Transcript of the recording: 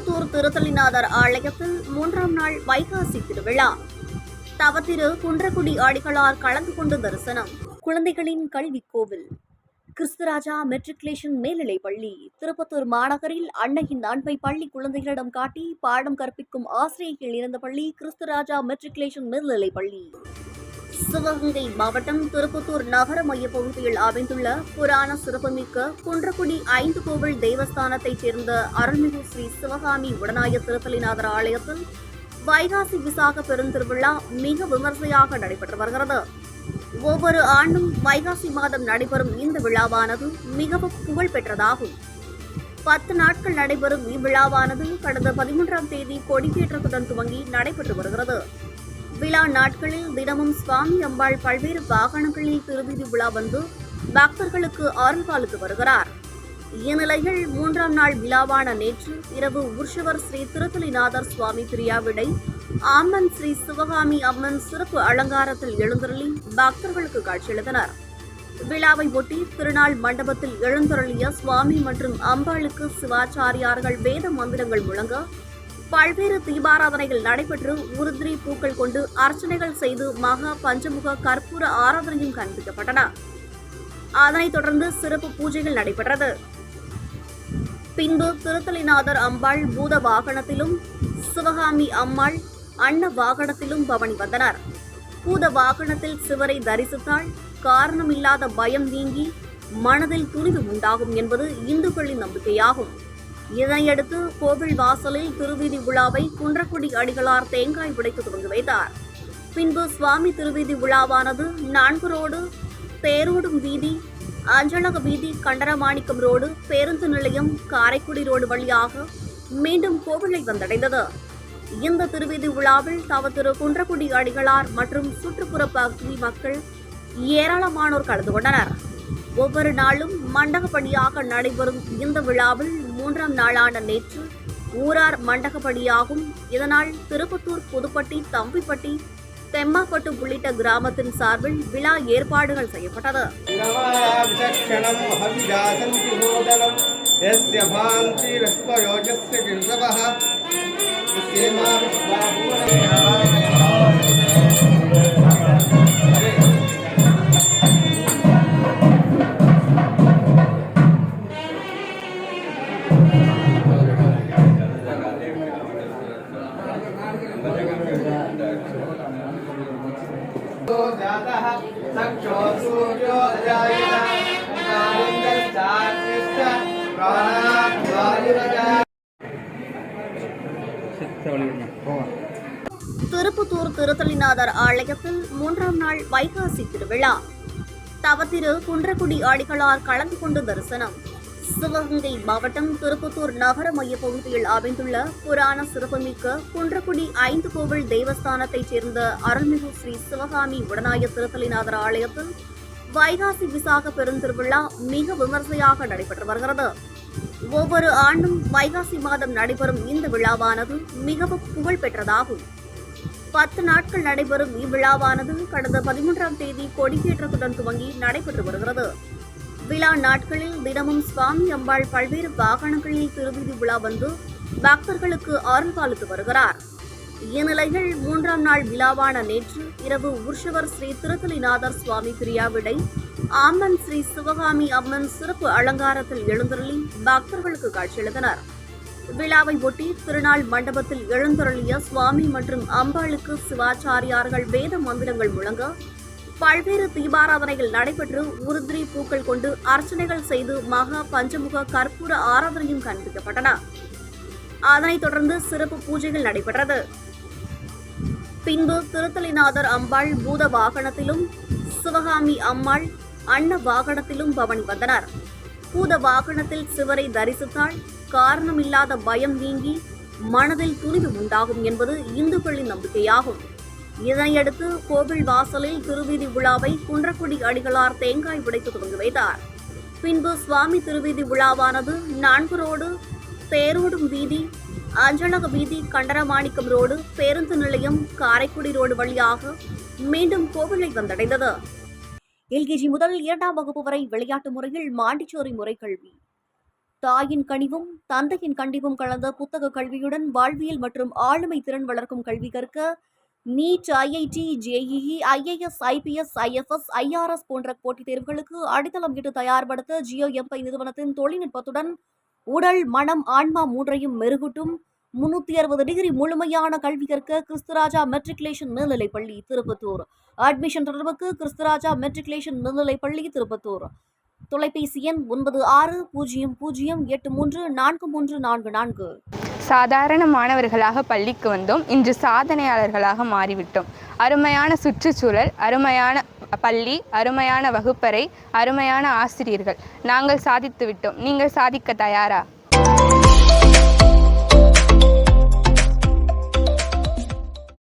திருப்புத்தூர் திருத்தலிநாதர் ஆலயத்தில் மூன்றாம் நாள் வைகாசி திருவிழா. தவத்திரு குன்றக்குடி ஆடிகளார் கலந்து கொண்டு தரிசனம். குழந்தைகளின் கல்வி கோவில். கிறிஸ்துராஜா மெட்ரிகுலேஷன் மேல்நிலைப் பள்ளி. திருப்பத்தூர் மாநகரில் அன்னையின் அன்பை பள்ளி குழந்தைகளிடம் காட்டி பாடம் கற்பிக்கும் ஆசிரியர்கள் இருந்த பள்ளி கிறிஸ்துராஜா மெட்ரிகுலேஷன் மேல்நிலை பள்ளி. சிவகங்கை மாவட்டம் திருப்பத்தூர் நகர மையப் பகுதியில் அமைந்துள்ள புராண சிறப்புமிக்க குன்றக்குடி ஐந்து கோவில் தேவஸ்தானத்தைச் சேர்ந்த அருள்மிகு ஸ்ரீ சிவகாமி உடனாய திருத்தலிநாதர் ஆலயத்தில் வைகாசி விசாக பெருந்திருவிழா மிக விமர்சையாக நடைபெற்று வருகிறது. ஒவ்வொரு ஆண்டும் வைகாசி மாதம் நடைபெறும் இந்த விழாவானது மிகவும் புகழ் பெற்றதாகும். பத்து நாட்கள் நடைபெறும் இவ்விழாவானது கடந்த பதிமூன்றாம் தேதி கொடியேற்றத்துடன் துவங்கி நடைபெற்று வருகிறது. விழா நாட்களில் தினமும் சுவாமி அம்பாள் பல்வேறு வாகனங்களில் திருவிதி விழா வந்து பக்தர்களுக்கு அருள் பாலித்து வருகிறார். இந்நிலையில் மூன்றாம் நாள் விழாவான நேற்று இரவு உற்சவர் ஸ்ரீ திருத்தலிநாதர் சுவாமி பிரியாவிடை ஆம்மன் ஸ்ரீ சிவகாமி அம்மன் சிறப்பு அலங்காரத்தில் எழுந்தருளி பக்தர்களுக்கு காட்சியளித்தனர். விழாவை ஒட்டி திருநாள் மண்டபத்தில் எழுந்தருளிய சுவாமி மற்றும் அம்பாளுக்கு சிவாச்சாரியார்கள் வேத மந்திரங்கள் முழங்க பல்வேறு தீபாராதனைகள் நடைபெற்று உருதிரி பூக்கள் கொண்டு அர்ச்சனைகள் செய்து மகா பஞ்சமுக கற்பூர ஆராதனையும் காண்பிக்கப்பட்டன அதனைத் தொடர்ந்து சிறப்பு பூஜைகள் நடைபெற்றது. பின்பு திருத்தலிநாதர் அம்பாள் பூத வாகனத்திலும் சிவகாமி அம்மாள் அன்ன வாகனத்திலும் பவனி வந்தனர். பூத வாகனத்தில் சிவரை தரிசித்தால் காரணமில்லாத பயம் நீங்கி மனதில் துணிவு உண்டாகும் என்பது இந்துக்களின் நம்பிக்கையாகும். இதனையடுத்து கோவில் வாசலில் திருவீதி விழாவை குன்றக்குடி அடிகளார் தேங்காய் உடைத்து தொடங்கி வைத்தார். பின்பு சுவாமி திருவீதி விழாவானது நான்கு ரோடு தேரோடும் வீதி அஞ்சலக வீதி கண்டரமாணிக்கம் ரோடு பேருந்து நிலையம் காரைக்குடி ரோடு வழியாக மீண்டும் கோவிலை வந்தடைந்தது. இந்த திருவீதி விழாவில் தவ திரு குன்றக்குடி அடிகளார் மற்றும் சுற்றுப்புற பகுதி மக்கள் ஏராளமானோர் கலந்து கொண்டனர். ஒவ்வொரு நாளும் மண்டகப்படியாக நடைபெறும் இந்த விழாவில் மூன்றாம் நாளான நேற்று ஊரார் மண்டகப்படியாகும். இதனால் திருப்பத்தூர் புதுப்பட்டி தம்பிப்பட்டி தெம்மாப்பட்டு உள்ளிட்ட கிராமத்தின் சார்பில் விழா ஏற்பாடுகள் செய்யப்பட்டது. हविजासन्ति भोदनं यस्य भान्तिरस्मयो यस्य गिर्धवः यस्येमा जातः सक्षो सूर्यो अजायत कालिन्दश्चाग्निश्च प्राणात् वायुरजायत திருப்புத்தூர் திருத்தலிநாதர் ஆலயத்தில் மூன்றாம் நாள் வைகாசி திருவிழா தவத்திரு குன்றக்குடி ஆடிகளார் கலந்து கொண்டு தரிசனம் சிவகங்கை மாவட்டம் திருப்பத்தூர் நகர மைய பகுதியில் அமைந்துள்ள புராண சிறப்புமிக்க குன்றக்குடி ஐந்து கோவில் தேவஸ்தானத்தைச் சேர்ந்த அருள்மிகு ஸ்ரீ சிவகாமி உடனாய திருத்தலிநாதர் ஆலயத்தில் வைகாசி விசாக பெருந்திருவிழா மிக விமர்சையாக நடைபெற்று வருகிறது. ஒவ்வொரு ஆண்டும் வைகாசி மாதம் நடைபெறும் இந்த விழாவானது மிகவும் புகழ் பெற்றதாகும். பத்து நாட்கள் நடைபெறும் இவ்விழாவானது கடந்த பதிமூன்றாம் தேதி கொடியேற்றத்துடன் துவங்கி நடைபெற்று வருகிறது. விழா நாட்களில் தினமும் சுவாமி அம்பாள் பல்வேறு வாகனங்களில் திருவிதி விழா வந்து பக்தர்களுக்கு அருள் வருகிறார். இந்நிலையில் மூன்றாம் நாள் விழாவான நேற்று இரவு உற்சவர் ஸ்ரீ திருத்தலிநாதர் சுவாமி பிரியாவிடை ஆம்மன் ஸ்ரீ சிவகாமி அம்மன் சிறப்பு அலங்காரத்தில் எழுந்தருளி பக்தர்களுக்கு காட்சியளித்தனர். விழாவை ஒட்டி திருநாள் மண்டபத்தில் எழுந்தருளிய சுவாமி மற்றும் அம்பாளுக்கு சிவாச்சாரியார்கள் வேத மந்திரங்கள் முழங்க பல்வேறு தீபாராதனைகள் நடைபெற்று உருதிரி பூக்கள் கொண்டு அர்ச்சனைகள் செய்து மகா பஞ்சமுக கற்பூர ஆராதனையும் காண்பிக்கப்பட்டன அதனைத் தொடர்ந்து சிறப்பு பூஜைகள் நடைபெற்றது. பின்பு திருத்தலிநாதர் அம்பாள் பூத வாகனத்திலும் சிவகாமி அம்மாள் அன்ன வாகனத்திலும் பவனி வந்தனர். பூத வாகனத்தில் சிவரை தரிசித்தால் காரணமில்லாத பயம் நீங்கி மனதில் துணிவு உண்டாகும் என்பது இந்துக்களின் நம்பிக்கையாகும். இதனையடுத்து கோவில் வாசலில் திருவீதி விழாவை குன்றக்குடி அடிகளார் தேங்காய் உடைத்து தொடங்கி வைத்தார். பின்பு சுவாமி திருவீதி விழாவானது நான்கு ரோடு தேரோடும் வீதி அஞ்சலக வீதி கண்டரமாணிக்கம் ரோடு பேருந்து நிலையம் காரைக்குடி ரோடு வழியாக மீண்டும் கோவிலை வந்தடைந்தது. எல்கேஜி முதல் இரண்டாம் வகுப்பு வரை விளையாட்டு முறையில் மாண்டிச்சோரி முறை கல்வி. தாயின் கனிவும் தந்தையின் கண்டிவும் கலந்த புத்தக கல்வியுடன் வாழ்வியல் மற்றும் ஆளுமை திறன் வளர்க்கும் கல்வி கற்க NEET IIT JEE IAS IPS IFS IRS போன்ற போட்டித் தேர்வுகளுக்கு அடித்தளம் இட்டு தயார்படுத்த ஜியோ எம்பை நிறுவனத்தின் தொழில்நுட்பத்துடன் உடல் மனம் ஆன்மா மூன்றையும் மெருகூட்டும். முன்னூத்தி அறுபது டிகிரி முழுமையான கல்வி கற்க கிறிஸ்துராஜா மெட்ரிகுலேஷன் மேல்நிலைப்பள்ளி திருப்பத்தூர். அட்மிஷன் தொடர்புக்கு கிறிஸ்துராஜா மெட்ரிகுலேஷன் மேல்நிலைப்பள்ளி திருப்பத்தூர். தொலைபேசி எண் ஒன்பது ஆறு பூஜ்ஜியம் பூஜ்ஜியம் எட்டு மூன்று நான்கு மூன்று நான்கு நான்கு. சாதாரண மாணவர்களாக பள்ளிக்கு வந்தோம். இன்று சாதனையாளர்களாக மாறிவிட்டோம். அருமையான சுற்றுச்சூழல் அருமையான பள்ளி அருமையான வகுப்பறை அருமையான ஆசிரியர்கள். நாங்கள் சாதித்து விட்டோம். நீங்கள் சாதிக்க தயாரா?